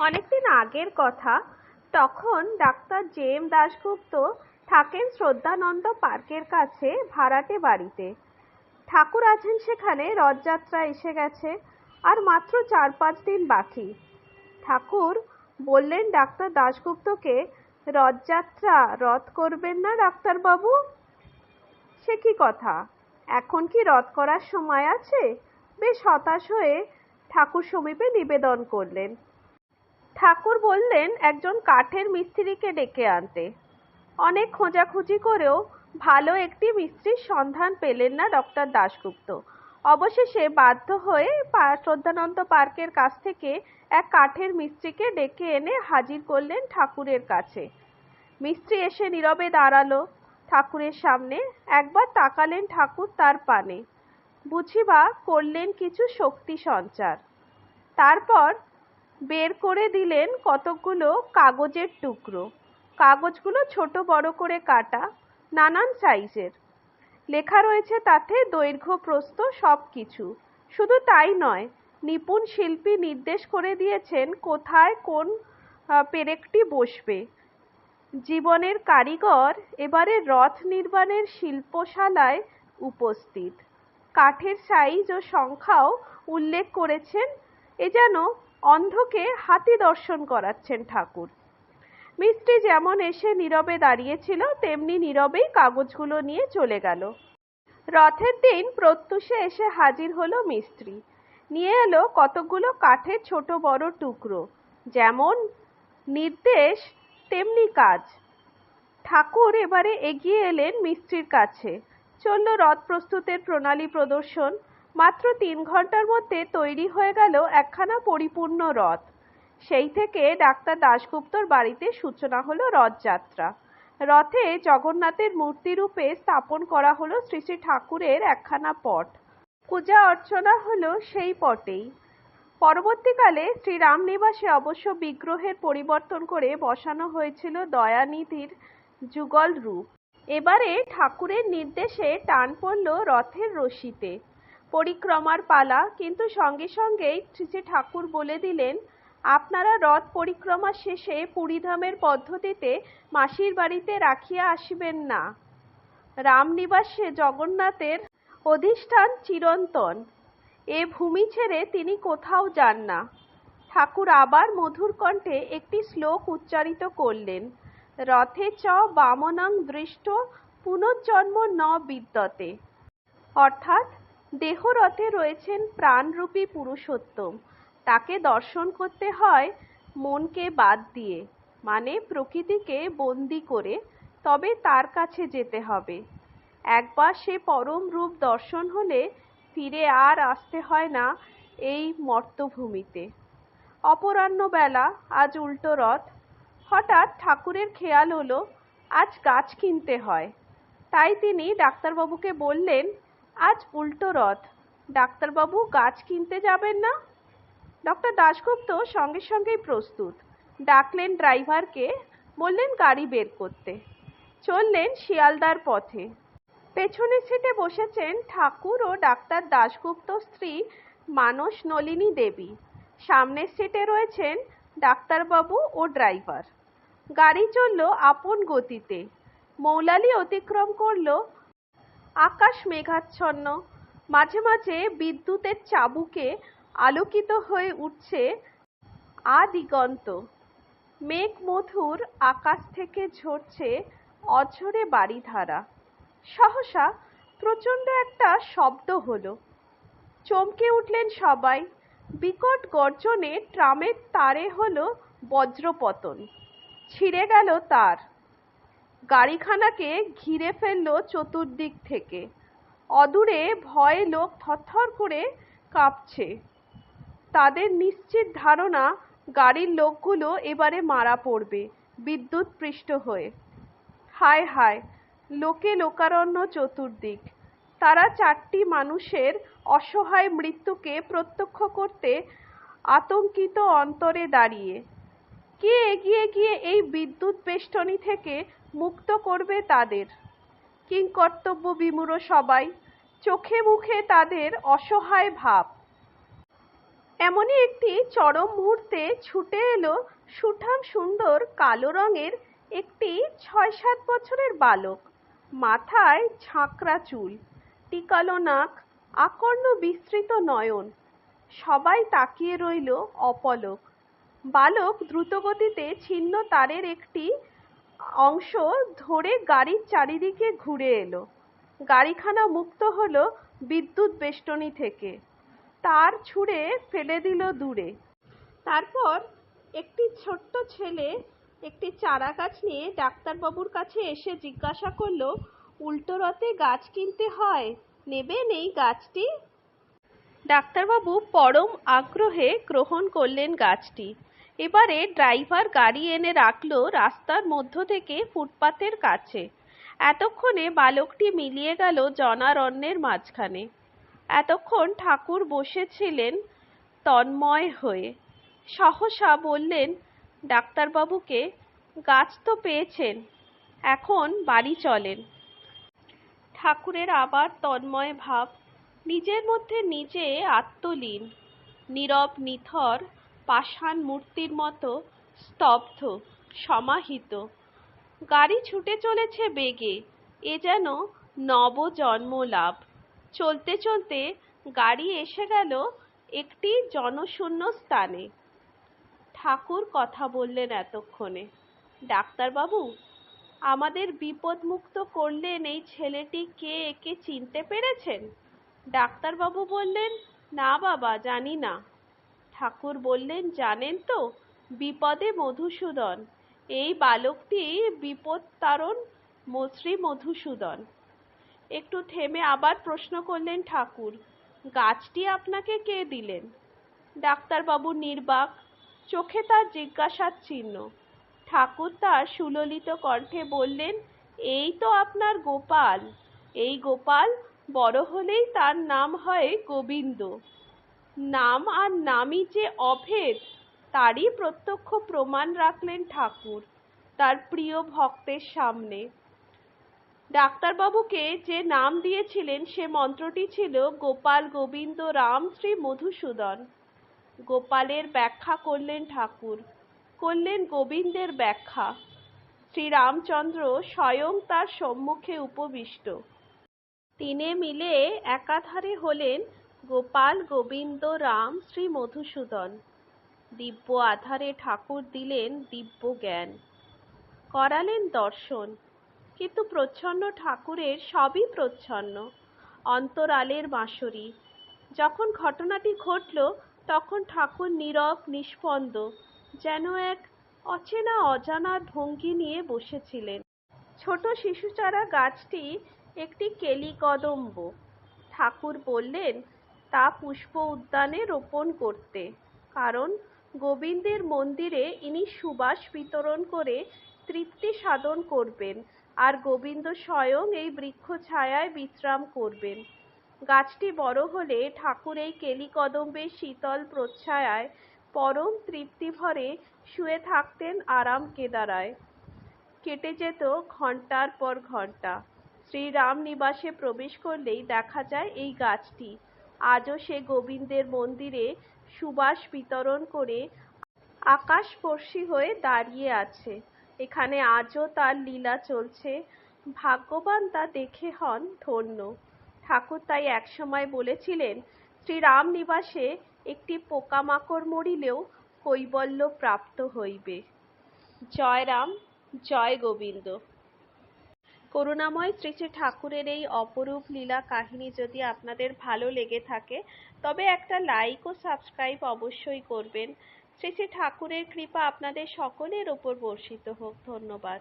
অনেকদিন আগের কথা, তখন ডাক্তার জে এম দাশগুপ্ত থাকেন শ্রদ্ধানন্দ পার্কের কাছে ভাড়াটে বাড়িতে। ঠাকুর আছেন সেখানে, রথযাত্রা এসে গেছে, আর মাত্র চার পাঁচ দিন বাকি। ঠাকুর বললেন, ডাক্তার দাশগুপ্তকে রথযাত্রা রথ করবেন না ডাক্তারবাবু? সে কি কথা? এখন কি রথ করার সময় আছে? বেশ হতাশ হয়ে ঠাকুর সমীপে নিবেদন করলেন। ঠাকুর বললেন, একজন কাঠের মিস্ত্রিকে ডেকে আনতে। অনেক খোঁজাখুঁজি করেও ভালো একটি মিস্ত্রির সন্ধান পেলেন না ডক্টর দাশগুপ্ত। অবশেষে বাধ্য হয়ে শ্রদ্ধানন্দ পার্কের কাছ থেকে এক কাঠের মিস্ত্রিকে ডেকে এনে হাজির করলেন ঠাকুরের কাছে। মিস্ত্রি এসে নীরবে দাঁড়াল। ঠাকুরের সামনে একবার তাকালেন ঠাকুর তার পানে। বুঝিবা করলেন কিছু শক্তি সঞ্চার। তারপর বের করে দিলেন কতকগুলো কাগজের টুকরো। কাগজগুলো ছোট বড় করে কাটা, নানান সাইজের। লেখা রয়েছে তাতে দৈর্ঘ্য, প্রস্থ সব কিছু শুধু তাই নয়, নিপুণ শিল্পী নির্দেশ করে দিয়েছেন কোথায় কোন পেরেকটি বসবে। জীবনের কারিগর এবারে রথ নির্মাণের শিল্পশালায় উপস্থিত। কাঠের সাইজ ও সংখ্যাও উল্লেখ করেছেন। এ যেন অন্ধকে হাতি দর্শন করাচ্ছেন ঠাকুর। মিস্ত্রি যেমন এসে নীরবে দাঁড়িয়েছিল, তেমনি নীরবেই কাগজগুলো নিয়ে চলে গেল। রথের দিন প্রত্যুষে এসে হাজির হলো মিস্ত্রি। নিয়ে এলো কতগুলো কাঠের ছোট বড় টুকরো। যেমন নির্দেশ, তেমনি কাজ। ঠাকুর এবারে এগিয়ে এলেন মিস্ত্রির কাছে। চলল রথ প্রস্তুতের প্রণালী প্রদর্শন। মাত্র তিন ঘণ্টার মধ্যে তৈরি হয়ে গেল একখানা পরিপূর্ণ রথ। সেই থেকে ডাক্তার দাশগুপ্তর বাড়িতে সূচনা হলো রথযাত্রা। রথে জগন্নাথের মূর্তি রূপে স্থাপন করা হলো শ্রী শ্রী ঠাকুরের একখানা পট। পূজা অর্চনা হলো সেই পটেই। পরবর্তীকালে শ্রীরাম নিবাসে অবশ্য বিগ্রহের পরিবর্তন করে বসানো হয়েছিল দয়ানিধির যুগল রূপ। এবারে ঠাকুরের নির্দেশে টান পড়ল রথের রশিতে। পরিক্রমার পালা, কিন্তু সঙ্গে সঙ্গেই শ্রী ঠাকুর বলে দিলেন, আপনারা রথ পরিক্রমা শেষে পুরীধামের পদ্ধতিতে মাসির বাড়িতে রাখিয়া আসিবেন না। রামনিবাসে জগন্নাথের অধিষ্ঠান চিরন্তন। এ ভূমি ছেড়ে তিনি কোথাও যান না। ঠাকুর আবার মধুর কণ্ঠে একটি শ্লোক উচ্চারিত করলেন, রথে চ বামনং দৃষ্ট, পুনর্জন্ম ন বিদ্যতে। অর্থাৎ দেহরথে রয়েছেন প্রাণরূপী পুরুষোত্তম। তাকে দর্শন করতে হয় মনকে বাদ দিয়ে মানে প্রকৃতিকে বন্দি করে, তবে তার কাছে যেতে হবে। একবার সে পরম রূপ দর্শন হলে ফিরে আর আসতে হয় না এই মর্তভূমিতে। অপরাহ্ন বেলা, আজ উল্টো রথ। হঠাৎ ঠাকুরের খেয়াল হলো, আজ গাছ কিনতে হয়। তাই তিনি ডাক্তারবাবুকে বললেন আজ উল্টো রথ। ডাক্তারবাবু গাছ কিনতে যাবেন না? ডক্টর দাশগুপ্ত সঙ্গে সঙ্গেই প্রস্তুত। ডাকলেন ড্রাইভারকে, বললেন গাড়ি বের করতে। চললেন শিয়ালদার পথে। পেছনের সিটে বসেছেন ঠাকুর ও ডাক্তার দাশগুপ্ত স্ত্রী মানস নলিনী দেবী। সামনের সিটে রয়েছেন ডাক্তারবাবু ও ড্রাইভার। গাড়ি চলল আপন গতিতে। মৌলালি অতিক্রম করল আকাশ মেঘাচ্ছন্ন। মাঝে মাঝে বিদ্যুতের চাবুকে আলোকিত হয়ে উঠছে আদিগন্ত মেঘ মধুর আকাশ থেকে ঝরছে অঝরে বাড়িধারা। সহসা প্রচণ্ড একটা শব্দ হলো। চমকে উঠলেন সবাই। বিকট গর্জনে ট্রামের তারে হলো বজ্রপতন। ছিঁড়ে গেল তার। গাড়িখানাকে ঘিরে ফেলল চতুর্দিক থেকে। অদূরে ভয়ে লোক থরথর করে কাঁপছে। তাদের নিশ্চিত ধারণা, গাড়ির লোকগুলো এবারে মারা পড়বে, বিদ্যুৎ পৃষ্ঠ হয়ে। হায় হায়, লোকে লোকারণ্য চতুর্দিক। তারা চারটি মানুষের অসহায় মৃত্যুকে প্রত্যক্ষ করতে আতঙ্কিত অন্তরে দাঁড়িয়ে। কে এগিয়ে গিয়ে এই বিদ্যুৎ বেষ্টনী থেকে মুক্ত করবে তাদের। কিংকর্তব্য বিমূঢ় সবাই চোখে মুখে তাদের অসহায় ভাব। এমনই একটি চরম মুহূর্তে ছুটে এলো সুঠাম সুন্দর কালো রঙের একটি ছয় সাত বছরের বালক। মাথায় ঝাঁকড়া চুল, টিকালো নাক, আকর্ণ বিস্তৃত নয়ন। সবাই তাকিয়ে রইল অপলক। বালক দ্রুতগতিতে ছিন্ন তারের একটি অংশ ধরে গাড়ির চারিদিকে ঘুরে এলো। গাড়িখানা মুক্ত হলো বিদ্যুৎ বেষ্টনী থেকে। তার ছুঁড়ে ফেলে দিল দূরে। তারপর একটি ছোট্ট ছেলে একটি চারা গাছ নিয়ে ডাক্তারবাবুর কাছে এসে জিজ্ঞাসা করল, উল্টো রথে গাছ কিনতে হয়? নেবেন এই গাছটি? ডাক্তারবাবু পরম আগ্রহে গ্রহণ করলেন গাছটি। এবারে ড্রাইভার গাড়ি এনে রাখল রাস্তার মধ্য থেকে ফুটপাতের কাছে। এতক্ষণে বালকটি মিলিয়ে গেল জনারণ্যের মাঝখানে। এতক্ষণ ঠাকুর বসেছিলেন তন্ময় হয়ে। সহসা বললেন, ডাক্তারবাবুকে গাছ তো পেয়েছেন, এখন বাড়ি চলেন। ঠাকুরের আবার তন্ময় ভাব, নিজের মধ্যে নিজে আত্মলীন, নীরব, নিথর পাষাণ মূর্তির মতো স্তব্ধ, সমাহিত। গাড়ি ছুটে চলেছে বেগে, এ যেন নবজন্ম লাভ। চলতে চলতে গাড়ি এসে গেল একটি জনশূন্য স্থানে। ঠাকুর কথা বললেন এতক্ষণে, ডাক্তারবাবু, আমাদের বিপদমুক্ত করলেন এই ছেলেটি কে, একে চিনতে পেরেছেন? ডাক্তারবাবু বললেন, না বাবা, জানি না। ঠাকুর বললেন, জানেন তো, বিপদে মধুসূদন। এই বালকটি বিপদ তারণ শ্রী মধুসূদন। একটু থেমে আবার প্রশ্ন করলেন ঠাকুর, গাছটি আপনাকে কে দিলেন? ডাক্তারবাবু নির্বাক, চোখে তার জিজ্ঞাসার চিহ্ন। ঠাকুর তার সুললিত কণ্ঠে বললেন, এই তো আপনার গোপাল। এই গোপাল বড় হলেই তার নাম হয় গোবিন্দ। নাম আর নামই যে অভেদ, তারই প্রত্যক্ষ প্রমাণ রাখলেন ঠাকুর তার প্রিয় ভক্তের সামনে। ডাক্তারবাবুকে যে নাম দিয়েছিলেন, সে মন্ত্রটি ছিল গোপাল গোবিন্দ রাম শ্রী মধুসূদন। গোপালের ব্যাখ্যা করলেন ঠাকুর, করলেন গোবিন্দের ব্যাখ্যা। শ্রীরামচন্দ্র স্বয়ং তার সম্মুখে উপবিষ্ট। তিনে মিলে একাধারে হলেন গোপাল গোবিন্দ রাম শ্রী মধুসূদন। দিব্য আধারে ঠাকুর দিলেন দিব্য জ্ঞান। করালেন দর্শন। কিন্তু প্রচ্ছন্ন ঠাকুরের সবই প্রচ্ছন্ন। অন্তরালের বাঁশরি। যখন ঘটনাটি ঘটল, তখন ঠাকুর নীরব, নিষ্পন্দ, যেন এক অচেনা অজানার ভঙ্গি নিয়ে বসেছিলেন। ছোট শিশুচারা গাছটি একটি কেলি কদম্ব ঠাকুর বললেন তা পুষ্প উদ্যানে রোপণ করতে। কারণ গোবিন্দের মন্দিরে ইনি সুবাস বিতরণ করে তৃপ্তি সাধন করবেন আর গোবিন্দ স্বয়ং এই বৃক্ষ ছায়ায় বিশ্রাম করবেন। গাছটি বড় হলে ঠাকুর এই কেলিকদম্বের শীতল প্রচ্ছায়ায় পরম তৃপ্তি ভরে শুয়ে থাকতেন আরাম কেদারায়। কেটে যেত ঘণ্টার পর ঘণ্টা শ্রীরাম নিবাসে প্রবেশ করলেই দেখা যায় এই গাছটি আজও সে গোবিন্দের মন্দিরে সুবাস বিতরণ করে আকাশস্পর্শী হয়ে দাঁড়িয়ে আছে। এখানে আজও তার লীলা চলছে। ভাগ্যবান তা দেখে হন ধন্য। ঠাকুর তাই একসময় বলেছিলেন শ্রীরাম নিবাসে একটি পোকামাকড় মরিলেও কৈবল্য প্রাপ্ত হইবে। জয় রাম জয় গোবিন্দ। করুণাময় শ্রী শ্রী ঠাকুরের এই অপরূপ লীলা কাহিনী যদি আপনাদের ভালো লেগে থাকে, তবে একটা লাইক ও সাবস্ক্রাইব অবশ্যই করবেন। শ্রী শ্রী ঠাকুরের কৃপা আপনাদের সকলের ওপর বর্ষিত হোক। ধন্যবাদ।